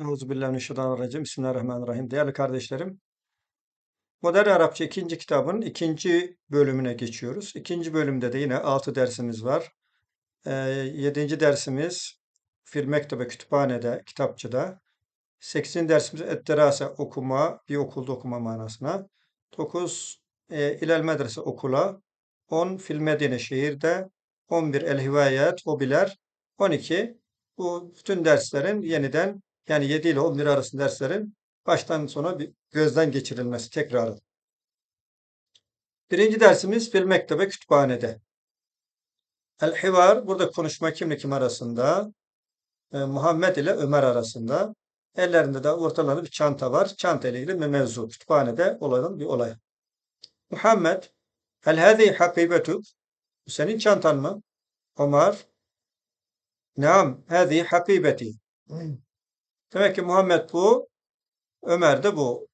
Euzubillahimineşşeytanirracim. Bismillahirrahmanirrahim. Değerli kardeşlerim, Modern Arapça ikinci kitabın ikinci bölümüne geçiyoruz. İkinci bölümde de yine altı dersimiz var. Ee, yedinci dersimiz Fil Mektebe Kütüphane'de, kitapçıda. Sekizinci dersimiz Etterase okuma, bir okulda okuma manasına. Dokuz e, İlel Medrese okula. On Fil Medine şehirde. On bir El Hivayet, hobiler. On iki bu bütün derslerin yeniden yani 7 ile 11 arası derslerin baştan sona bir gözden geçirilmesi tekrarı. Birinci dersimiz Fil Mektebe Kütüphanede. El Hivar burada konuşma kimle kim arasında? E, Muhammed ile Ömer arasında. Ellerinde de ortalarında bir çanta var. Çanta ile ilgili bir mevzu. Kütüphanede olan bir olay. Muhammed Hel hâzi hakibetuk Bu senin çantan mı? Ömer Naam hâzi hakibeti Demek ki Muhammed bu, Ömer de bu.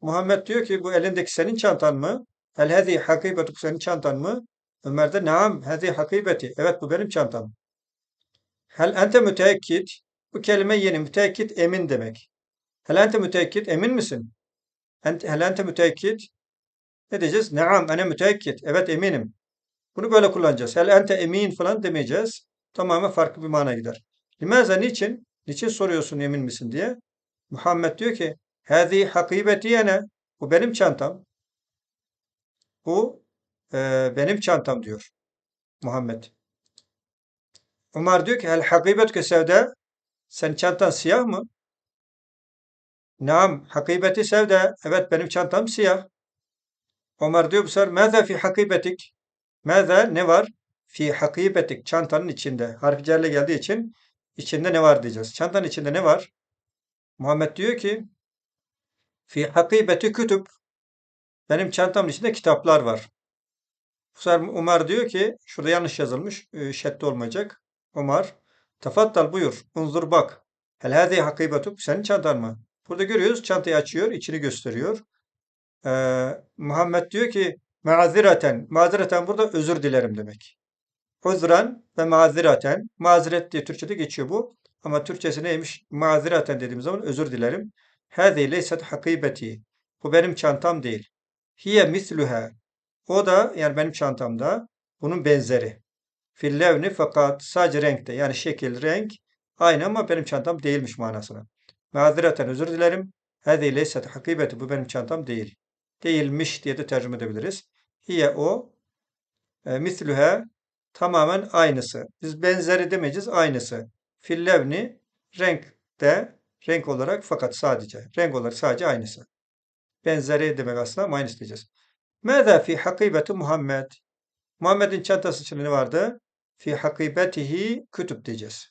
Muhammed diyor ki bu elindeki senin çantan mı? El hezi hakibetuk senin çantan mı? Ömer de naam hezi hakibeti. Evet bu benim çantam. Hel ente müteekkit. Bu kelime yeni. Müteekkit emin demek. Hel ente müteekkit emin misin? Hel ente müteekkit. Ne diyeceğiz? Naam ene müteekkit. Evet eminim. Bunu böyle kullanacağız. Hel ente emin falan demeyeceğiz. Tamamen farklı bir mana gider. Limaza niçin? Niçin soruyorsun emin misin diye. Muhammed diyor ki Hâzi hakibetiyene bu benim çantam. Bu e, benim çantam diyor Muhammed. Ömer diyor ki el hakibetke sevde sen çantan siyah mı? Naam hakibeti sevde evet benim çantam siyah. Ömer diyor bu sefer mâzâ fi hakibetik mâzâ ne var? Fi hakibetik çantanın içinde. Harfi cerle geldiği için içinde ne var diyeceğiz. Çantanın içinde ne var? Muhammed diyor ki fi hakibeti kütüp benim çantamın içinde kitaplar var. Bu Umar diyor ki şurada yanlış yazılmış. E, şedde olmayacak. Umar tefaddal buyur. Unzur bak. Hel hâzi hakibetuk senin çantan mı? Burada görüyoruz çantayı açıyor. içini gösteriyor. Ee, Muhammed diyor ki mazireten. Mazireten burada özür dilerim demek. Uzran ve maziraten. Maziret diye Türkçe'de geçiyor bu. Ama Türkçesi neymiş? Maziraten dediğimiz zaman özür dilerim. Hâzi leyset hakibeti. Bu benim çantam değil. Hiye misluha. O da yani benim çantamda bunun benzeri. Fil levni fakat sadece renkte yani şekil, renk aynı ama benim çantam değilmiş manasına. Maziraten özür dilerim. Hâzi leyset hakibeti. Bu benim çantam değil. Değilmiş diye de tercüme edebiliriz. Hiye o. E, misluha tamamen aynısı. Biz benzeri demeyeceğiz, aynısı. Fillevni renkte, renk olarak fakat sadece. Renk olarak sadece aynısı. Benzeri demek aslında ama aynısı diyeceğiz. Mâzâ fi hakibeti Muhammed? Muhammed'in çantası içinde ne vardı? Fi hakibetihi kütüp diyeceğiz.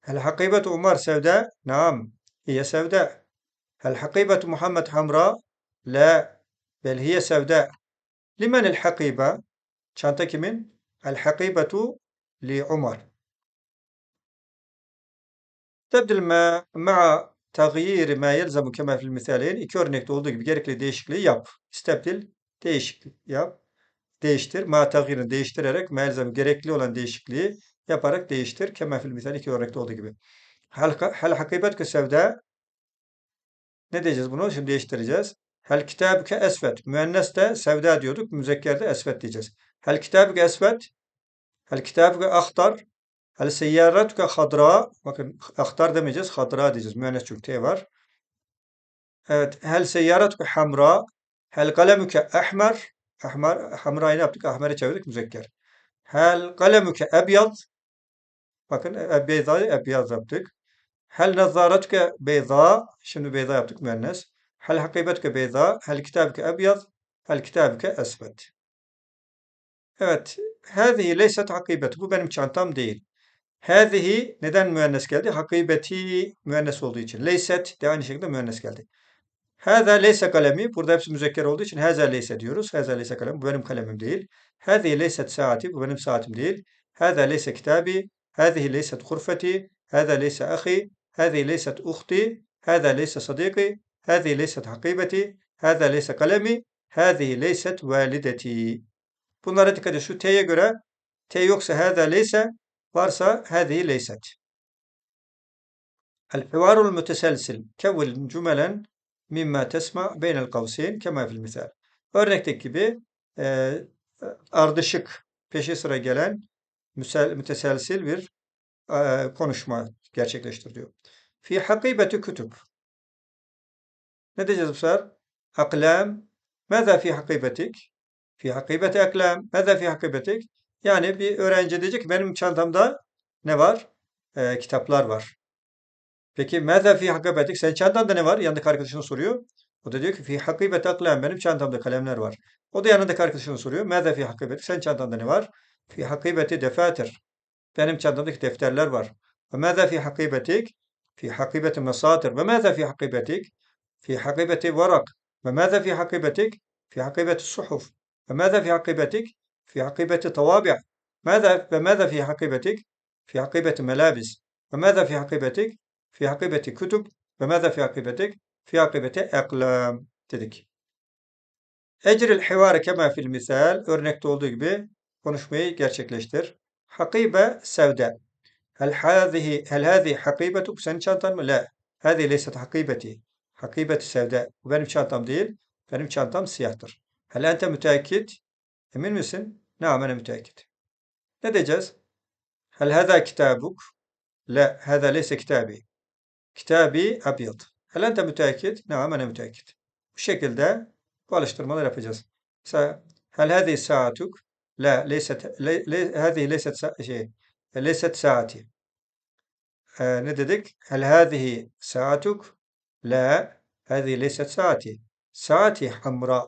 Hel hakibetu Umar sevde? Naam. Hiye sevde. Hel hakibetu Muhammed hamra? La. Bel hiye sevde. Limenil hakibe? Çanta kimin? El hakibetu li Umar. Tebdil ma ma'a tagiyir ma yelzamu kema fil misaleyin. İki örnekte olduğu gibi gerekli değişikliği yap. İstebdil değişiklik yap. Değiştir. Ma tagirini değiştirerek ma yelzamu gerekli olan değişikliği yaparak değiştir. Kema fil misal iki örnekte olduğu gibi. Hal, hal hakibet sevda ne diyeceğiz bunu? Şimdi değiştireceğiz. Hel kitabuke esvet. Müennes de sevda diyorduk. Müzekkerde esvet diyeceğiz. Hel kitabuke esvet. Hel kitabuke ahtar. Hel seyyaratuke hadra. Bakın ahtar demeyeceğiz. Hadra diyeceğiz. Müennes çünkü T var. Evet. Hel seyyaratuke hamra. Hel kalemuke ahmer. Ahmer, hamra'yı ne yaptık? Ahmer'e çevirdik müzekker. Hel kalemuke ebyad. Bakın beyda'yı ebyad yaptık. Hel nazaratuke beyza. Şimdi beyza yaptık müennes. هل حقيبتك بيضاء؟ هل كتابك أبيض؟ هل كتابك أسود؟ أت هذه ليست حقيبتك بل متشانتام ديل هذه ندان مؤنث كالدي حقيبتي مؤنث olduğu ليست دعني شكل مؤنث كالدي هذا ليس قلمي burada hepsi müzekker olduğu هذا ليس ديروس هذا ليس قلم bu قلم kalemim هذه ليست ساعتي bu ساعتي saatim هذا ليس كتابي هذه ليست غرفتي هذا ليس أخي هذه ليست أختي هذا ليس صديقي Hâzihi leyset hakibeti. Hâzâ leyse kalemi. Hâzihi leyset valideti. Bunlara dikkat edin. Şu T'ye göre T yoksa hâzâ leyse varsa hâzihi leyset. الحوار المتسلسل كون جملا مما تسمع بين القوسين كما في المثال. Örnekteki gibi e, ardışık peşi sıra gelen müsel, müteselsil bir e, konuşma gerçekleştir diyor. Fi hakibeti kütüb. Ne diyeceğiz bu sefer? Aklam. Mâzâ fi hakibetik? Fi hakibeti aklam. Mâzâ fi hakibetik? Yani bir öğrenci diyecek benim çantamda ne var? Ee, kitaplar var. Peki mâzâ fi hakibetik? Senin çantanda ne var? Yanındaki arkadaşına soruyor. O da diyor ki fi hakibeti aklam. Benim çantamda kalemler var. O da yanındaki arkadaşına soruyor. Mâzâ fi hakibetik? Senin çantanda ne var? Fi hakibeti defatir. Benim çantamdaki defterler var. Ve mâzâ fi hakibetik? Fi hakibeti mesatir. Ve mâzâ fi hakibetik? في حقيبة ورق وماذا في حقيبتك؟ في حقيبة الصحف وماذا في حقيبتك؟ في حقيبة طوابع ماذا وماذا في حقيبتك؟ في حقيبة ملابس وماذا في حقيبتك؟ في حقيبة كتب وماذا في حقيبتك؟ في حقيبة أقلام dedik. Ecril hivarı kema fil misal örnekte olduğu gibi konuşmayı gerçekleştir. Hel hazihi hel hazihi hakibetuk senin çantan mı? La. Hadi leyset hakibeti. Hakibeti sevde. Bu benim çantam değil. Benim çantam siyahtır. Hel ente müteakkit. Emin misin? Naam ene müteakkit. Ne diyeceğiz? Hel hâzâ kitabuk. La, hâzâ leyse kitabi. Kitabi abyad. Hel ente müteakkit? Naam ene müteakkit. Bu şekilde bu alıştırmalar yapacağız. Mesela hel hâzî saatuk? La, leyset, le, hâzî leyset şey, leyset saati. Ee, ne dedik? Hel hâzihi saatuk? لا هذه ليست ساعتي ساعتي حمراء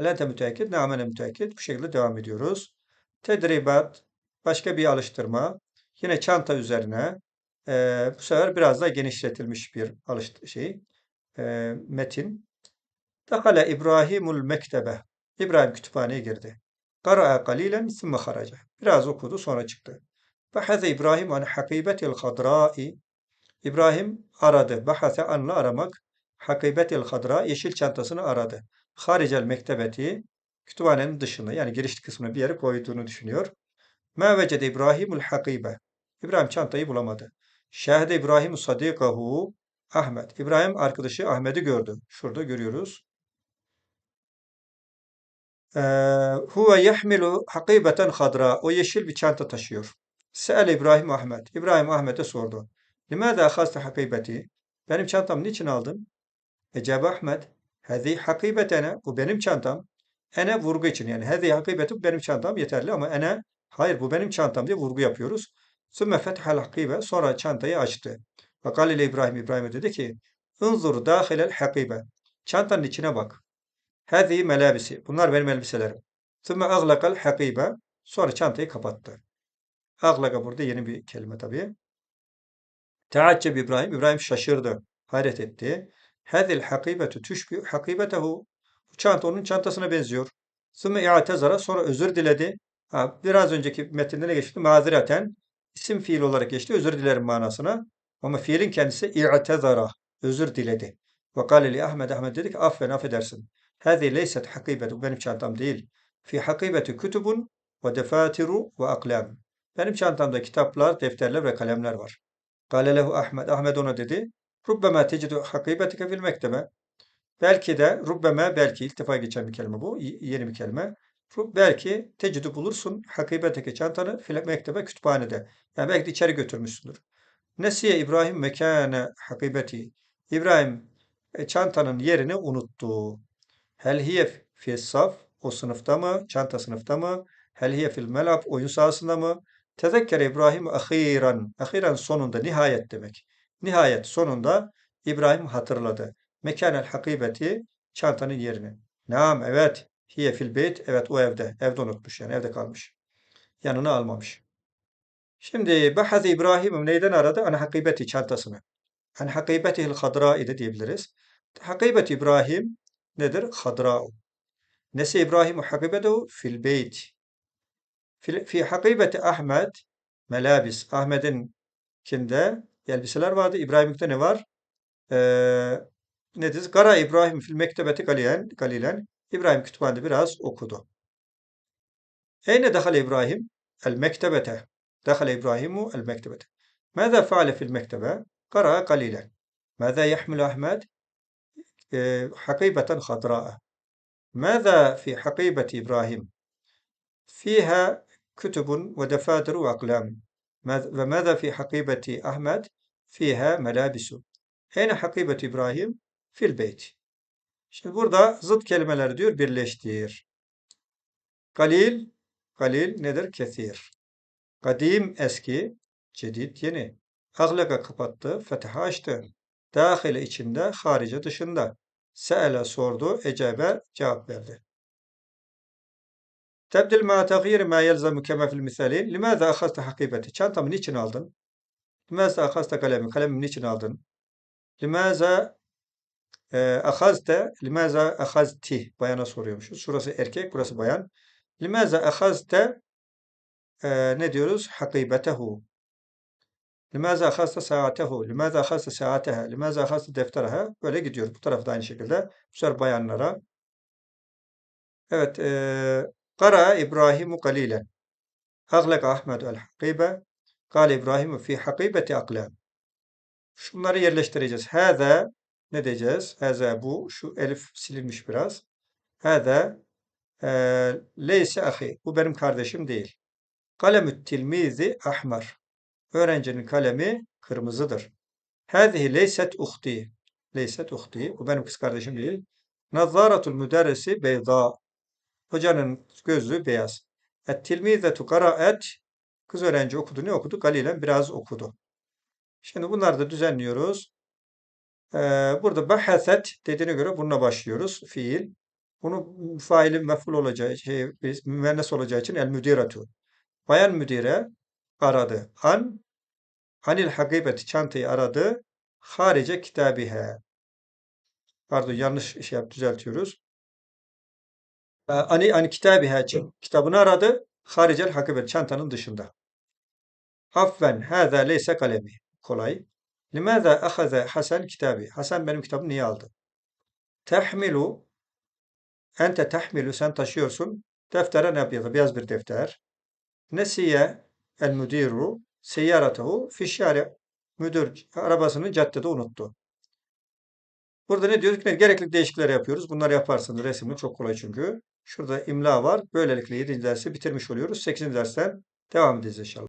هل أنت متأكد؟ نعم أنا متأكد. Bu şekilde devam ediyoruz. Tedribat, başka bir alıştırma. Yine çanta üzerine. Ee, bu sefer biraz daha genişletilmiş bir alıştı şey. Ee, metin. Dakale İbrahimul mektebe. İbrahim kütüphaneye girdi. Kara'a kalilen sümme haraca. Biraz okudu sonra çıktı. Bahaze İbrahim an hakibetil hadra'i. İbrahim aradı. Bahase anla aramak. Hakibetil hadra yeşil çantasını aradı. Haricel mektebeti kütüphanenin dışında yani giriş kısmına bir yere koyduğunu düşünüyor. Ma vecede İbrahimul hakibe. İbrahim çantayı bulamadı. Şehde İbrahim sadikahu Ahmet. İbrahim arkadaşı Ahmet'i gördü. Şurada görüyoruz. Ee, Huve yahmilu hakibeten hadra. O yeşil bir çanta taşıyor. Se'el İbrahim Ahmet. İbrahim Ahmet'e sordu. Limâdâ ahazte hakibeti? Benim çantam niçin aldın? Ecebe Ahmet. Hâzî hakibetene. Bu benim çantam. Ene vurgu için yani. Hâzî hakibeti bu benim çantam yeterli ama ene hayır bu benim çantam diye vurgu yapıyoruz. Sümme fethel hakibe. Sonra çantayı açtı. Ve galile İbrahim İbrahim'e dedi ki Inzur dâhilel hakibe. Çantanın içine bak. Hâzî melabisi. Bunlar benim elbiselerim. Sümme aglakal hakibe. Sonra çantayı kapattı. Aglaka burada yeni bir kelime tabii. Teacceb İbrahim. İbrahim şaşırdı. Hayret etti. Hadil hakibetu tüşbih hakibetehu. Bu çanta onun çantasına benziyor. Sümme i'tezara sonra özür diledi. Ha, biraz önceki metinde ne geçti? Mazireten isim fiil olarak geçti. Özür dilerim manasına. Ama fiilin kendisi i'tezara. Özür diledi. Ve kâle li Ahmet Ahmet dedi ki affen affedersin. Hâzi leyset hakibetu. Benim çantam değil. Fi hakibeti kütübun ve defatiru ve aklam. Benim çantamda kitaplar, defterler ve kalemler var. Kale lehu Ahmet. Ahmet ona dedi. Rubbema tecidu hakibetike fil mektebe. Belki de rubbema belki ilk defa geçen bir kelime bu. Yeni bir kelime. Belki tecidu bulursun hakibeteke çantanı fil mektebe kütüphanede. Yani belki de içeri götürmüşsündür. Nesiye İbrahim mekane hakibeti. İbrahim e, çantanın yerini unuttu. Hel hiye. O sınıfta mı? Çanta sınıfta mı? Hel hiye fil melab. Oyun sahasında mı? Tezekkere İbrahim ahiran. Ahiran sonunda nihayet demek. Nihayet sonunda İbrahim hatırladı. Mekanel hakibeti çantanın yerini. Naam evet. Hiye fil beyt. Evet o evde. Evde unutmuş yani evde kalmış. Yanına almamış. Şimdi Bahazi İbrahim neyden aradı? An hakibeti çantasını. An hakibetihil hadra'i de diyebiliriz. Hakibet İbrahim nedir? Hadra'u. Nesi İbrahim hakibetehu fil beyt. Fi hakibeti Ahmet melabis. Ahmet'in kinde elbiseler vardı. İbrahim'de ne var? Ee, ne dedi? Kara İbrahim fil mektebeti galilen, galilen. İbrahim kütüphanede biraz okudu. Eyne dehale İbrahim? El mektebete. Dehale İbrahimu el mektebete. Mâzâ faale fil mektebe? قرأ قليلا ماذا يحمل أحمد آه، حقيبة خضراء ماذا في حقيبة إبراهيم فيها kütübün ve defâdiru ve aklâm. Ve mâzâ fî hakîbeti Ahmed fîhâ melâbisu. Eyne hakîbeti İbrahim fil beyt. Şimdi burada zıt kelimeler diyor birleştir. Galil, galil nedir? Kesir. Kadim eski, cedid yeni. Aglaka kapattı, fetha açtı. Dahile içinde, harice dışında. Se'ele sordu, ecebe cevap verdi. Tebdil ma taghyir ma yelzemu kema fil misalin. Limaza akhazta hakibeti? Çantamı niçin aldın? Limaza akhazta kalemi? Kalemimi niçin aldın? Limaza e, akhazte? Limaza akhazti? Bayana soruyormuşuz. Şurası erkek, burası bayan. Limaza akhazte? e, ne diyoruz? Hakibetehu. Limaza akhazta saatehu? Limaza akhazta saateha? Limaza akhazta deftereha? Böyle gidiyor. Bu tarafta aynı şekilde. Bu sefer bayanlara. Evet. E, İbrahimu kalilen. Aglaka Ahmedu el hakibe. Kale İbrahimu fi hakibeti aklam. Şunları yerleştireceğiz. Hâze ne diyeceğiz? Hâze bu. Şu elif silinmiş biraz. Hâze e, leyse ahi. Bu benim kardeşim değil. Kalemü tilmizi ahmar. Öğrencinin kalemi kırmızıdır. Hâzihi leyset uhti. Leyset uhti. Bu benim kız kardeşim değil. Nazzaratul müderrisi beyza. Hocanın gözlüğü beyaz. Et tilmizetu karaet. Kız öğrenci okudu. Ne okudu? Galilen biraz okudu. Şimdi bunları da düzenliyoruz. Ee, burada bahaset dediğine göre bununla başlıyoruz. Fiil. Bunu faili mef'ul olacağı, şey, müennes olacağı için el müdiratu. Bayan müdire aradı. An anil hakibeti çantayı aradı. Harice kitabihe. Pardon yanlış şey yap, düzeltiyoruz. Ee, Ani ani kitabihe için kitabını aradı. Haricel hakibet çantanın dışında. Affen hâzâ leyse kalemi. Kolay. Limâzâ ahaze Hasan kitabi. Hasan benim kitabımı niye aldı? Tehmilu ente tehmilu sen taşıyorsun. Deftere ne Beyaz bir defter. Nesiye el müdiru seyyaratahu fi şari. Müdür arabasını caddede unuttu. Burada ne diyoruz? ki? Gerekli değişiklikler yapıyoruz. Bunları yaparsınız. Resmi çok kolay çünkü. Şurada imla var. Böylelikle 7. dersi bitirmiş oluyoruz. 8. dersten devam edeceğiz inşallah.